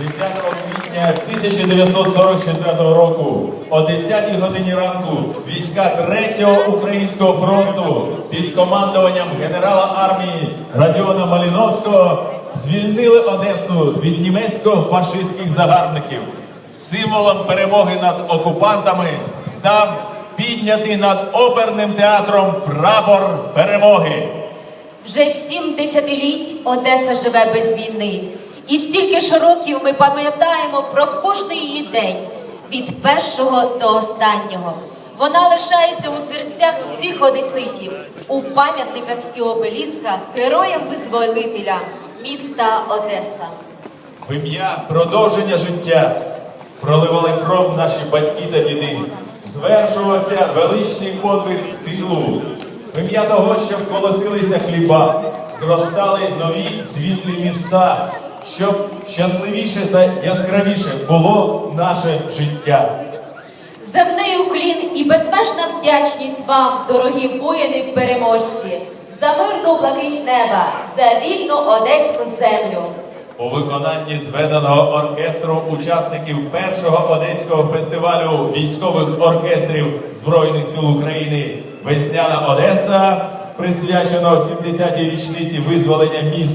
10 квітня 1944 року о 10 годині ранку війська 3-го Українського фронту під командуванням генерала армії Радіона Маліновського звільнили Одесу від німецько-фашистських загарбників. Символом перемоги над окупантами став піднятий над оперним театром прапор перемоги. Вже сім десятиліть Одеса живе без війни. І стільки ж років ми пам'ятаємо про кожний її день від першого до останнього. Вона лишається у серцях всіх одеситів, у пам'ятниках і обелісках героям-визволителя міста Одеса. В ім'я продовження життя проливали кров наші батьки та діди. Звершувався величний подвиг тилу. В ім'я того, щоб колосилися хліба, зростали нові світлі міста, щоб щасливіше та яскравіше було наше життя. Земний уклін і безмежна вдячність вам, дорогі воїни-переможці, за мирну блакить неба, за вільну одеську землю. У виконанні зведеного оркестру учасників першого одеського фестивалю військових оркестрів Збройних сил України Весняна Одеса, присвяченого 70-й річниці визволення міста.